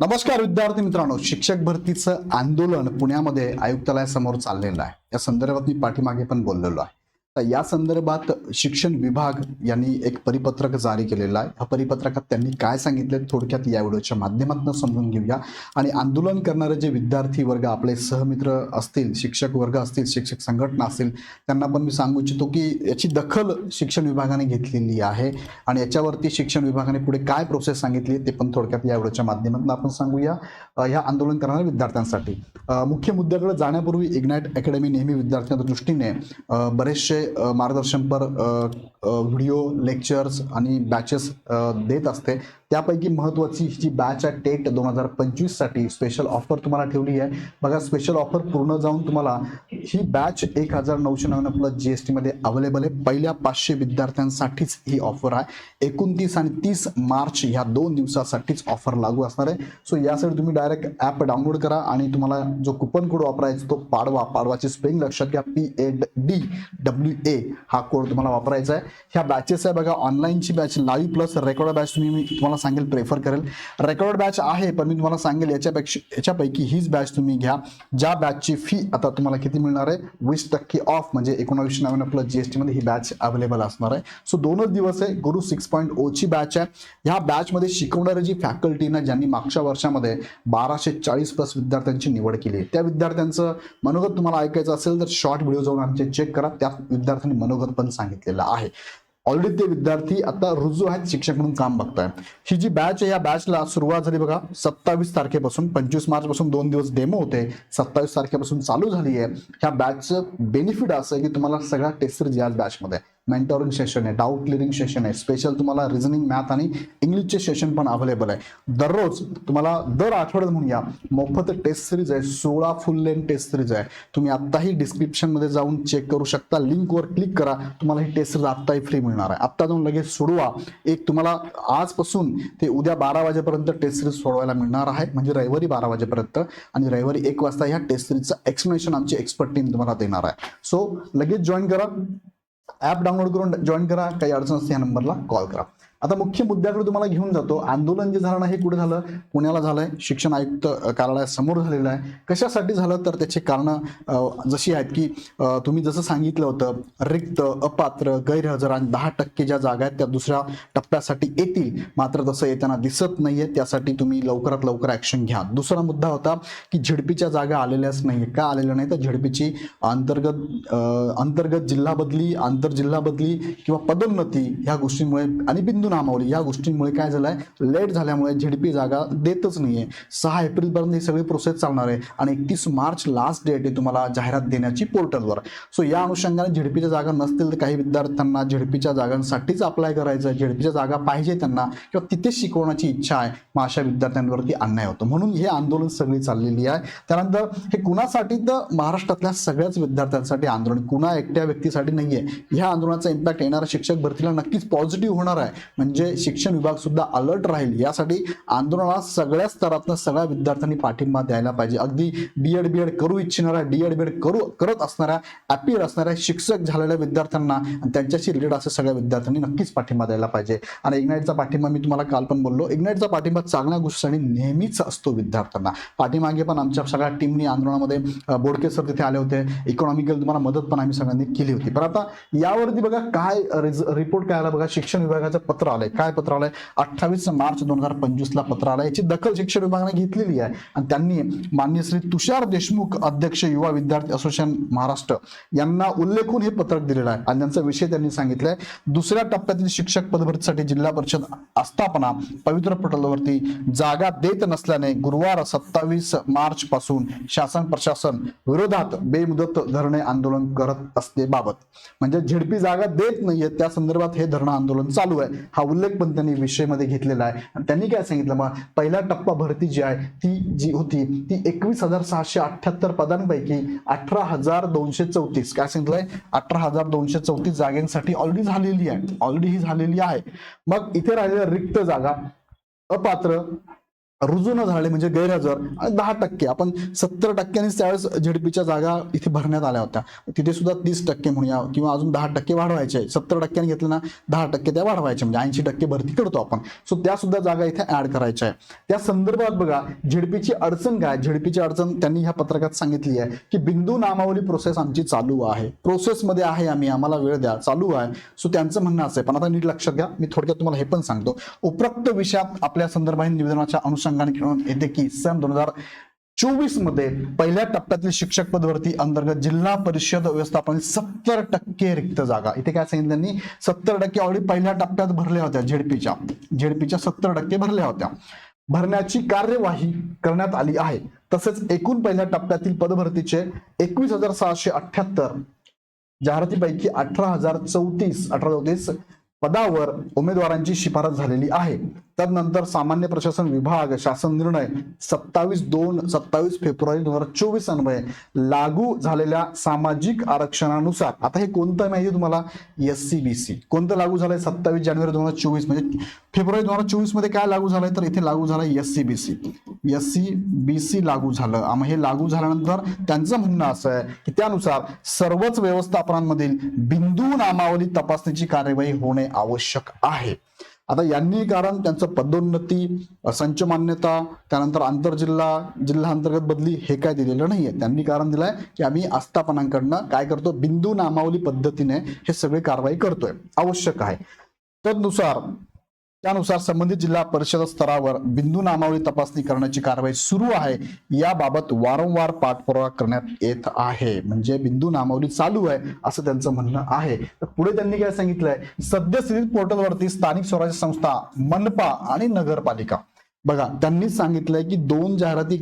नमस्कार विद्यार्थी मित्रांनो. शिक्षक भरतीचं आंदोलन पुण्यामध्ये आयुक्तालयासमोर चाललेलं आहे. या संदर्भात मी पाठीमागे पण बोललेलो आहे. या संदर्भात शिक्षण विभाग यांनी एक परिपत्रक जारी केलेलं आहे. ह्या परिपत्रकात त्यांनी काय सांगितले थोडक्यात या व्हिडिओच्या माध्यमातून समजून घेऊया. आणि आंदोलन करणारे जे विद्यार्थी वर्ग आपले सहमित्र असतील शिक्षक वर्ग असतील शिक्षक संघटना असतील त्यांना पण मी सांगू इच्छितो की याची दखल शिक्षण विभागाने घेतलेली आहे. आणि याच्यावरती शिक्षण विभागाने पुढे काय प्रोसेस सांगितली ते पण थोडक्यात या व्हिडिओच्या माध्यमातून आपण सांगूया. ह्या आंदोलन करणाऱ्या विद्यार्थ्यांसाठी. मुख्य मुद्द्याकडे जाण्यापूर्वी इग्नाइट अकॅडमी नेहमी विद्यार्थ्यांच्या दृष्टीने बरेचसे मार्गदर्शनपर अ, व्हिडिओ लेक्चर्स आणि बॅचेस देत असते. त्यापैकी महत्त्वाची ही जी बॅच आहे टेट दोन हजार पंचवीससाठी स्पेशल ऑफर तुम्हाला ठेवली आहे. बघा स्पेशल ऑफर पूर्ण जाऊन तुम्हाला ही बॅच एक हजार नऊशे नव्याण्णव प्लस जी एस टीमध्ये अवेलेबल आहे. पहिल्या पाचशे विद्यार्थ्यांसाठीच ही ऑफर आहे. एकोणतीस आणि तीस मार्च ह्या दोन दिवसासाठीच ऑफर लागू असणार आहे. सो यासाठी तुम्ही डायरेक्ट ॲप डाउनलोड करा आणि तुम्हाला जो कुपन कोड वापरायचा तो पाडवा पाडवाची स्पेलिंग लक्षात घ्या. P A D W A हा कोड तुम्हाला वापरायचा आहे. ह्या बॅचेस आहे बघा ऑनलाईनची batch live plus record batch तुम्ही तुम्हाला सांगेल प्रेफर करेल. रेकॉर्ड बॅच आहे पण मी तुम्हाला सांगेल याच्यापेक्षा याच्यापैकी हीच बॅच तुम्ही घ्या. ज्या बॅचची फी आता तुम्हाला किती मिळणार आहे? वीस टक्के ऑफ म्हणजे एकोणावीसशे नव्याण्णव प्लस जी ही बॅच अवेलेबल असणार आहे. सो दोनच दिवस आहे गुरु सिक्स पॉईंट ओची बॅच आहे. ह्या बॅचमध्ये शिकवणारी जी फॅकल्टी ना ज्यांनी मागच्या वर्षामध्ये बाराशे चाळीस प्लस विद्यार्थ्यांची निवड केली आहे त्या विद्यार्थ्यांचं मनोगत तुम्हाला ऐकायचं असेल तर शॉर्ट व्हिडिओ जाऊन आमचे चेक करा. त्या विद्यार्थ्यांनी मनोगत पण सांगितलेलं आहे. ऑलरेडी ते विद्यार्थी आता रुजू आहेत शिक्षक म्हणून काम बघताय. ही जी बॅच आहे या बॅचला सुरुवात झाली बघा सत्तावीस तारखेपासून पंचवीस मार्च पासून दोन दिवस डेमो होते. सत्तावीस तारखेपासून चालू झाली आहे. ह्या बॅचचं बेनिफिट असं आहे की तुम्हाला सगळ्या टेस्ट या बॅचमध्ये मेंटोरिंग सेशन आहे डाऊट क्लिअरिंग सेशन आहे. स्पेशल तुम्हाला रिझनिंग मॅथ आणि इंग्लिशचे सेशन पण अवेलेबल आहे. दररोज तुम्हाला दर आठवड्यात म्हणूया मोफत टेस्ट सिरीज आहे सोळा फुल लेन टेस्ट सिरीज आहे. तुम्ही आत्ताही डिस्क्रिप्शनमध्ये जाऊन चेक करू शकता लिंकवर क्लिक करा तुम्हाला ही टेस्ट सिरीज आत्ताही फ्री मिळणार आहे. आत्ता जाऊन लगेच सोडवा. एक तुम्हाला आजपासून ते उद्या बारा वाजेपर्यंत टेस्ट सिरीज सोडवायला मिळणार आहे. म्हणजे रविवारी बारा वाजेपर्यंत आणि रविवारी एक वाजता ह्या टेस्ट सिरीजचं एक्सप्लेनेशन आमची एक्सपर्ट टीम तुम्हाला देणार आहे. सो लगेच जॉईन करा. ॲप डाउनलोड करून जॉईन करा. काही अडचण असते या नंबरला कॉल करा. आता मुख्य मुद्द्याकडे तुम्हाला घेऊन जातो. आंदोलन जे झालं ना हे कुठे झालं? पुण्याला झालंय. शिक्षण आयुक्त कार्यालयासमोर झालेलं आहे. कशासाठी झालं? तर त्याचे कारणं जशी आहेत की तुम्ही जसं सांगितलं होतं रिक्त अपात्र गैरहजर आणि दहा टक्के ज्या जागा आहेत त्या दुसऱ्या टप्प्यासाठी येतील. मात्र तसं येताना दिसत नाहीये. त्यासाठी तुम्ही लवकरात लवकर ॲक्शन घ्या. दुसरा मुद्दा होता की झिडपीच्या जागा आलेल्याच नाही का आलेल्या नाही तर झिडपीची अंतर्गत अंतर्गत जिल्हा बदली आंतरजिल्हा बदली किंवा पदोन्नती ह्या गोष्टींमुळे आणि बिंदू नामावली या गोष्टींमुळे काय झालंय? लेट झाल्यामुळे झेडपी जागा देतच नाहीये. सहा एप्रिलपर्यंत ही सगळी प्रोसेस चालणार आहे आणि एकतीस मार्च लास्ट डेट आहे तुम्हाला जाहिरात देण्याची पोर्टलवर. सो या अनुषंगाने झेडपीच्या जागा नसतील तर काही विद्यार्थ्यांना झेडपीच्या जागांसाठीच अप्लाय करायचं आहे झेडपीच्या जागा पाहिजे त्यांना किंवा तिथेच शिकवण्याची इच्छा आहे मग अशा विद्यार्थ्यांवरती अन्याय होतो. म्हणून हे आंदोलन सगळी चाललेली आहे. त्यानंतर हे कुणासाठी तर महाराष्ट्रातल्या सगळ्याच विद्यार्थ्यांसाठी आंदोलन. कुणा एकट्या व्यक्तीसाठी नाहीये. ह्या आंदोलनाचा इम्पॅक्ट येणारा शिक्षक भरतीला नक्कीच पॉझिटिव्ह होणार आहे. म्हणजे शिक्षण विभाग सुद्धा अलर्ट राहील. यासाठी आंदोलनाला सगळ्या स्तरातनं सगळ्या विद्यार्थ्यांनी पाठिंबा द्यायला पाहिजे. अगदी बी एड बी एड करू इच्छिणाऱ्या डी एड बी एड करू करत असणाऱ्या अपील असणाऱ्या शिक्षक झालेल्या विद्यार्थ्यांना आणि त्यांच्याशी रिलेटेड असं सगळ्या विद्यार्थ्यांनी नक्कीच पाठिंबा द्यायला पाहिजे. आणि इग्नाईटचा पाठिंबा मी तुम्हाला काल पण बोललो. इग्नाईटचा पाठिंबा चांगल्या गोष्टीसाठी नेहमीच असतो विद्यार्थ्यांना. पाठीमागे पण आमच्या सगळ्या टीमनी आंदोलनामध्ये बोडके सर तिथे आले होते. इकॉनॉमिकल तुम्हाला मदत पण आम्ही सगळ्यांनी केली होती. पण आता यावरती बघा काय रिपोर्ट काय आला बघा. शिक्षण विभागाचं पत्र पत्र आलंय काय पत्र आलंय अठ्ठावीस मार्च दोन हजार पंचवीस ला पत्र आलंय याची दखल शिक्षण विभागाने घेतलेली आहे. आणि त्यांनी मान्य श्री तुषार देशमुख अध्यक्ष युवा विद्यार्थी असोसिएशन महाराष्ट्र यांना उल्लेखून हे पत्रक दिलेलं आहे. आणि त्यांचा विषय त्यांनी सांगितलाय. दुसऱ्या टप्प्यातील शिक्षक पदभरतीसाठी जिल्हा परिषद आस्थापना पवित्र पटलावरती जागा देत नसल्याने गुरुवार सत्तावीस मार्च पासून शासन प्रशासन विरोधात बेमुदत धरणे आंदोलन करत असते बाबत म्हणजे झिडपी जागा देत नाहीये. त्या संदर्भात हे धरणं आंदोलन चालू आहे. हा उल्लेख पण त्यांनी विषयमध्ये घेतलेला आहे. आणि त्यांनी काय सांगितलं मग? पहिला टप्पा भरती जी आहे ती जी होती ती एकवीस हजार सहाशे अठ्याहत्तर पदांपैकी अठरा हजार दोनशे चौतीस. काय सांगितलंय? अठरा हजार दोनशे चौतीस जागांसाठी ऑलरेडी झालेली आहे. ऑलरेडी ही झालेली आहे. मग इथे राहिलेल्या रिक्त जागा अपात्र रुजू न झाले म्हणजे गैरहजर आणि दहा टक्के आपण सत्तर टक्क्यांनीच त्यावेळेस झेडपीच्या जागा इथे भरण्यात आल्या होत्या. तिथे सुद्धा तीस टक्के म्हणूया किंवा अजून दहा टक्के वाढवायचे सत्तर टक्क्यांनी घेतलं ना दहा टक्के त्या वाढवायच्या म्हणजे ऐंशी टक्के भरती करतो आपण. सो त्या सुद्धा जागा इथे ऍड करायच्या आहे त्या संदर्भात बघा झेडपीची अडचण काय? झेडपीची अडचण त्यांनी ह्या पत्रकात सांगितली आहे की बिंदू नामावली प्रोसेस आमची चालू आहे. प्रोसेसमध्ये आहे आम्ही आम्हाला वेळ द्या चालू आहे. सो त्यांचं म्हणणं असं आहे. पण आता नीट लक्षात घ्या मी थोडक्यात तुम्हाला हे पण सांगतो. उपरोक्त विषयात आपल्या संदर्भात निवेदनाच्या अनुषंगाने घेऊन येते की सन दोन हजार चोवीसमध्ये पहिल्या टप्प्यातील शिक्षक पद भरती अंतर्गत जिल्हा परिषद व्यवस्थापन सत्तर टक्के रिक्त जागा. इथे काय सांगितलं त्यांनी? सत्तर टक्के ऑलरेडी पहिल्या टप्प्यात भरल्या होत्या झेडपीच्या. झेडपीच्या सत्तर टक्के भरल्या होत्या. भरण्याची कार्यवाही करण्यात आली आहे. तसेच एकूण पहिल्या टप्प्यातील पदभरतीचे एकवीस हजार सहाशे अठ्याहत्तर जाहिरातीपैकी अठरा हजार चौतीस अठरा चौतीस पदावर उमेदवारांची शिफारस झालेली आहे. त्यानंतर सामान्य प्रशासन विभाग शासन निर्णय सत्तावीस दोन सत्तावीस फेब्रुवारी दोन हजार चोवीस अन्वये लागू झालेल्या सामाजिक आरक्षणानुसार. आता हे कोणतं माहिती तुम्हाला? एस सी बी सी कोणतं लागू झालंय? सत्तावीस जानेवारी दोन हजार चोवीस. म्हणजे फेब्रुवारी दोन हजार चोवीसमध्ये काय लागू झालंय? तर इथे लागू झालंय S C B C S C B C लागू झालं. आम- हे लागू झाल्यानंतर त्यांचं म्हणणं असं आहे की त्यानुसार सर्वच व्यवस्थापनांमधील बिंदू नामावली तपासणीची कार्यवाही होणे आवश्यक आहे. आता यांनी कारण त्यांचं पदोन्नती संच मान्यता त्यानंतर आंतरजिल्हा जिल्हा अंतर्गत बदली हे काय दिलेलं नाहीये. त्यांनी कारण दिलंय की आम्ही आस्थापनांकडनं काय करतो? बिंदू नामावली पद्धतीने हे सगळे कारवाई करतोय. आवश्यक आहे. तदनुसार त्यानुसार संबंधित जिल्हा परिषद स्तरावर बिंदू नामावली तपासणी करण्याची कारवाई सुरू आहे. याबाबत वारंवार पाठपुरावा करण्यात येत आहे. म्हणजे बिंदू नामावली चालू आहे असं त्यांचं म्हणणं आहे. तर पुढे त्यांनी काय सांगितलंय? सद्यस्थितीत पोर्टलवरती स्थानिक स्वराज्य संस्था मनपा आणि नगरपालिका. बघा त्यांनी सांगितलंय की दोन जाहिराती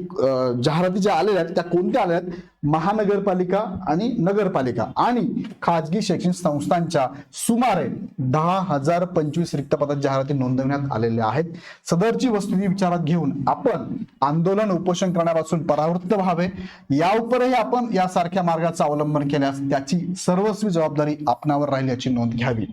जाहिराती ज्या आलेल्या आहेत त्या कोणत्या आल्या आहेत? महानगरपालिका आणि नगरपालिका. आणि खाजगी शैक्षणिक संस्थांच्या सुमारे दहा हजार पंचवीस रिक्त पदात जाहिराती नोंदवण्यात आलेल्या आहेत. सदरची वस्तुती विचारात घेऊन आपण आंदोलन उपोषण करण्यापासून परावृत्त व्हावे. या उपरही आपण यासारख्या मार्गाचा अवलंबन केल्यास त्याची सर्वस्वी जबाबदारी आपणावर राहील याची नोंद घ्यावी.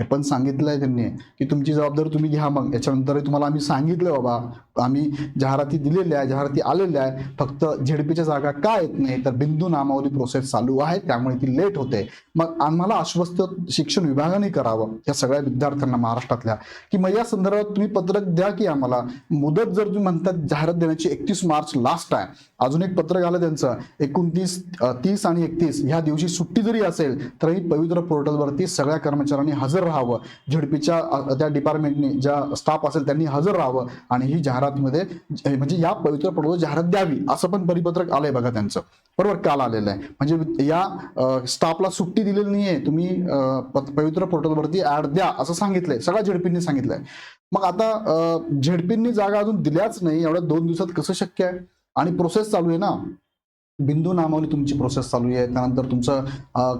हे पण सांगितलंय त्यांनी की तुमची जबाबदारी तुम्ही घ्या मग. याच्यानंतर तुम्हाला आम्ही सांगितलं बाबा. आम्ही जाहिराती दिलेल्या आहे जाहिराती आलेल्या आहे फक्त झेडपीच्या जागा का येत नाही तर बिंदू नामावली प्रोसेस चालू आहे त्यामुळे ती लेट होते. मग आम्हाला आश्वस्त शिक्षण विभागाने करावं या सगळ्या विद्यार्थ्यांना महाराष्ट्रातल्या. की मग या संदर्भात तुम्ही पत्रक द्या की आम्हाला. मुदत जर तुम्ही म्हणतात जाहिरात देण्याची एकतीस मार्च लास्ट आहे अजून एक पत्रक आलं त्यांचं एकोणतीस तीस आणि एकतीस ह्या दिवशी सुट्टी जरी असेल तरी पवित्र पोर्टलवरती सगळ्या कर्मचाऱ्यांनी हजर राहावं. झेडपीच्या त्या डिपार्टमेंटने ज्या स्टाफ असेल त्यांनी हजर राहावं आणि ही जाहिरातीमध्ये म्हणजे या पवित्र पोर्टलवर जाहिरात द्यावी असं पण परिपत्रक आलंय बघा त्यांचं. बरोबर काल आलेलं आहे. म्हणजे या स्टाफला सुट्टी दिलेली नाहीये. तुम्ही पवित्र पोर्टलवरती ऍड द्या असं सांगितलंय. सगळ्या झेडपींनी सांगितलंय. मग आता झेडपींनी जागा अजून दिल्याच नाही. एवढ्या दोन दिवसात कसं शक्य आहे? आणि प्रोसेस चालू आहे ना? बिंदू नामावली तुमची प्रोसेस चालू आहे. त्यानंतर तुमचं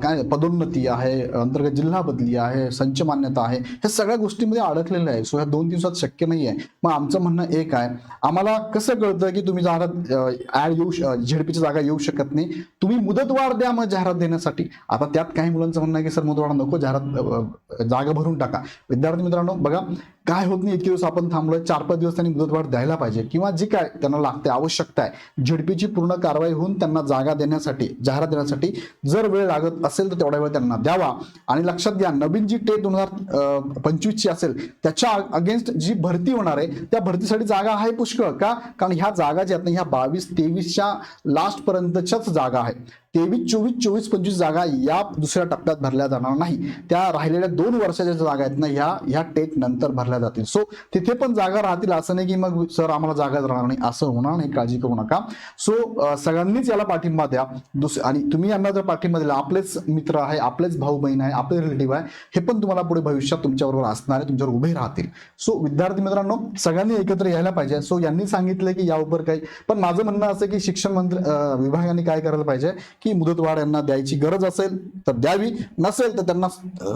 काय पदोन्नती आहे अंतर्गत जिल्हा बदली आहे संच मान्यता आहे. ह्या सगळ्या गोष्टीमध्ये अडकलेलं आहे. सो ह्या दोन दिवसात शक्य नाही आहे मग आमचं म्हणणं एक आहे. आम्हाला कसं कळतं की तुम्ही जाहिरात ऍड येऊ झेडपीची जागा येऊ शकत नाही. तुम्ही मुदतवाढ द्या मग जाहिरात देण्यासाठी. आता त्यात काही मुलांचं म्हणणं आहे की सर मुदतवाढ नको जाहिरात जागा भरून टाका. विद्यार्थी मित्रांनो बघा काय होत नाही इतके दिवस आपण थांबलोय? चार पाच दिवस त्यांनी मुदतवाढ द्यायला पाहिजे किंवा जी काय त्यांना लागते आवश्यकता आहे झडपीची पूर्ण कारवाई होऊन त्यांना जागा देण्यासाठी जाहिरात देण्यासाठी जर वेळ लागत असेल तर तेवढा वेळ त्यांना द्यावा. आणि लक्षात घ्या नवीन जी टेट दोन हजार पंचवीसची असेल त्याच्या अगेन्स्ट जी भरती होणार आहे त्या भरतीसाठी जागा आहे पुष्कळ का? कारण ह्या जागा ज्या आहेत ना ह्या बावीस तेवीसच्या लास्ट पर्यंतच्याच जागा आहेत तेवीस चोवीस चोवीस पंचवीस जागा या दुसऱ्या टप्प्यात भरल्या जाणार नाही. त्या राहिलेल्या दोन वर्षाच्या ज्या जागा आहेत ना ह्या ह्या टेट नंतर भरल्या जातील. सो तिथे पण जागा राहतील असं नाही की मग सर आम्हाला जागाच राहणार नाही. असं होणार नाही काळजी करू नका. सो सगळ्यांनीच याला पाठिंबा द्या. दुस आणि तुम्ही यांना जर पाठिंबा दिला आपलेच मित्र आहे आपलेच भाऊ बहीण आहे आपले रिलेटिव्ह आहे हे पण तुम्हाला पुढे भविष्यात तुमच्याबरोबर असणार आहे तुमच्यावर उभे राहतील. सो विद्यार्थी मित्रांनो सगळ्यांनी एकत्र यायला पाहिजे. सो यांनी सांगितलं की यावर काही पण माझं म्हणणं असं की शिक्षण मंत्री विभागाने काय करायला पाहिजे की मुदतवाढ यांना द्यायची गरज असेल तर द्यावी. नसेल तर त्यांना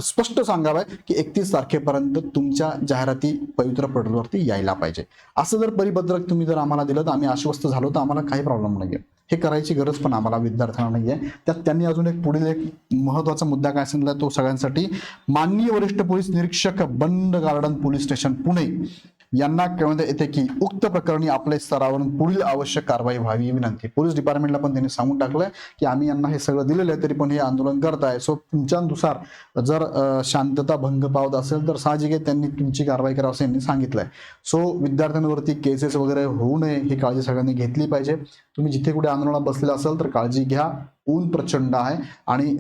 स्पष्ट सांगावं की एकतीस तारखेपर्यंत तुमच्या जाहिराती पवित्र पोर्टलवरती यायला पाहिजे. असं जर परिपत्रक तुम्ही जर आम्हाला दिलं तर आम्ही आश्वस्त झालो तर आम्हाला काही प्रॉब्लेम नाही हे करायची गरज पण आम्हाला विद्यार्थ्यांना नाही आहे त्यात त्यांनी अजून एक पुढील एक महत्त्वाचा मुद्दा काय सांगितला तो सगळ्यांसाठी माननीय वरिष्ठ पोलीस निरीक्षक बंड गार्डन पोलीस स्टेशन पुणे. यांना कळवण्यात येते की उक्त प्रकरणी आपल्या स्तरावरून पुढील आवश्यक कारवाई व्हावी ही विनंती. पोलीस डिपार्टमेंटला पण त्यांनी सांगून टाकलंय की आम्ही यांना हे सगळं दिलेलं आहे तरी पण हे आंदोलन करताय. सो तुमच्यानुसार जर शांतता भंग पावत असेल तर साहजिक आहे त्यांनी तुमची कारवाई करा असं यांनी सांगितलंय. सो विद्यार्थ्यांवरती केसेस वगैरे होऊ नये ही काळजी सगळ्यांनी घेतली पाहिजे. तुम्ही जिथे कुठे आंदोलनात बसलेला असाल तर काळजी घ्या. ऊन प्रचंड आहे आणि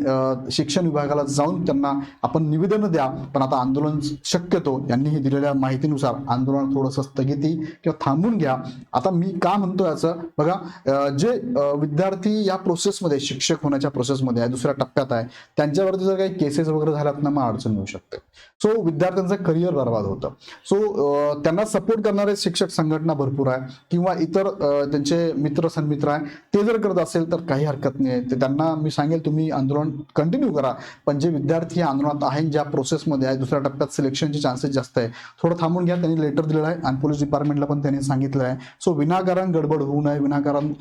शिक्षण विभागाला जाऊन त्यांना आपण निवेदन द्या पण आता आंदोलन शक्यतो यांनीही दिलेल्या माहितीनुसार आंदोलन थोडंसं स्थगिती किंवा थांबून घ्या. आता मी का म्हणतो याचं? बघा जे विद्यार्थी या प्रोसेसमध्ये शिक्षक होण्याच्या प्रोसेसमध्ये आहे दुसऱ्या टप्प्यात आहे त्यांच्यावरती जर काही केसेस वगैरे झाल्यात ना मग अडचण येऊ शकते. सो विद्यार्थ्यांचं करिअर बर्बाद होतं. सो त्यांना सपोर्ट करणारे शिक्षक संघटना भरपूर आहे किंवा इतर त्यांचे मित्र सन्मित्र आहे ते जर करत असेल तर काही हरकत नाही ते त्यांना मी सांगेल तुम्ही आंदोलन कंटिन्यू करा. पण जे विद्यार्थी आंदोलनात आहेत ज्या प्रोसेसमध्ये आहे दुसऱ्या टप्प्यात सिलेक्शनचे चान्सेस जास्त आहे थोडं थांबून घ्या त्यांनी लेटर दिलेलं आहे आणि पोलीस डिपार्टमेंटला पण त्यांनी सांगितलं आहे. सो विनाकारण गडबड होऊ नये विनाकारण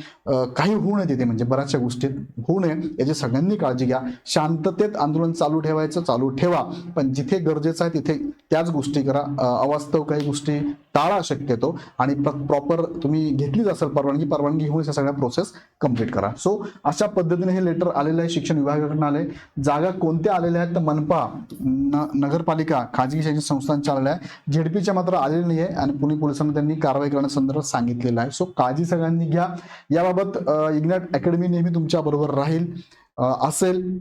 काही होऊ नये तिथे. म्हणजे बऱ्याचशा गोष्टीत होऊ नये याची सगळ्यांनी काळजी घ्या. शांततेत आंदोलन चालू ठेवायचं चालू ठेवा. पण जिथे गरजेचं आहे तिथे त्याच गोष्टी करा. अवास्तव काही गोष्टी टाळा शक्यतो. आणि प्रॉपर तुम्ही घेतलीच असेल परवानगी परवानगी घेऊन या सगळ्या प्रोसेस कंप्लीट करा. सो अशा पद्धतीने हे लेटर आलेलं आहे शिक्षण विभागाकडून आले जागा कोणत्या आलेल्या आहेत तर मनपा न नगरपालिका खाजगी शैक्षणिक संस्थांच्या आलेल्या आहे झेडपीच्या मात्र आलेली नाही आहे आणि पुणे पोलिसांनी त्यांनी कारवाई करण्यासंदर्भात सांगितलेलं आहे. सो काळजी सगळ्यांनी घ्या. याबाबत इग्नॅट अकॅडमी नेहमी तुमच्या बरोबर राहील. असेल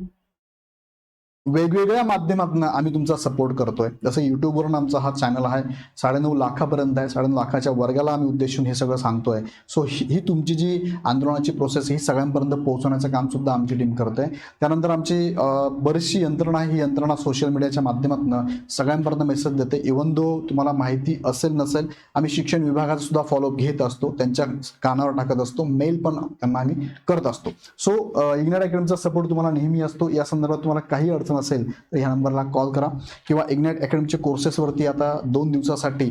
वेगवेगळ्या माध्यमातून आम्ही तुमचा सपोर्ट करतोय. जसं युट्यूबवरून आमचा हा चॅनल आहे साडेनऊ लाखापर्यंत आहे साडेनऊ लाखाच्या वर्गाला आम्ही उद्देशून हे सगळं सांगतोय. सो ही तुमची जी आंदोलनाची प्रोसेस ही सगळ्यांपर्यंत पोहोचवण्याचं काम सुद्धा आमची टीम करते त्यानंतर आमची बरीचशी यंत्रणा ही यंत्रणा सोशल मीडियाच्या माध्यमातून सगळ्यांपर्यंत मेसेज देते. इवन दो तुम्हाला माहिती असेल नसेल आम्ही शिक्षण विभागाचा सुद्धा फॉलोअप घेत असतो. त्यांच्या कानावर टाकत असतो. मेल पण त्यांना आम्ही करत असतो. सो इग्नेट अकॅडमीचा सपोर्ट तुम्हाला नेहमी असतो. या संदर्भात तुम्हाला काही अडचण असेल तर ह्या नंबरला कॉल करा. किंवा इग्नॅट अकॅडमीच्या कोर्सेसवरती आता दोन दिवसासाठी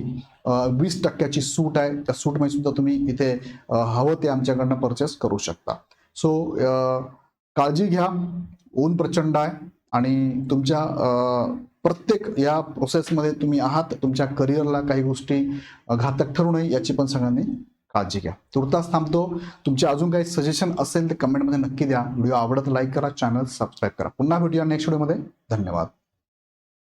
वीस टक्क्याची सूट आहे. त्या सूटमध्ये सुद्धा तुम्ही इथे हवं ते आमच्याकडनं परचेस करू शकता. सो काळजी घ्या. ऊन प्रचंड आहे. आणि तुमच्या प्रत्येक या प्रोसेसमध्ये तुम्ही आहात. तुमच्या करिअरला काही गोष्टी घातक ठरू नये याची पण सगळ्यांनी काळजी घ्या. तुर्तास थांबतो. तुमचे अजून काही सजेशन असेल तर कमेंटमध्ये नक्की द्या. व्हिडिओ आवडत लाईक करा चॅनल सबस्क्राईब करा. पुन्हा भेटूया नेक्स्ट व्हिडिओमध्ये धन्यवाद.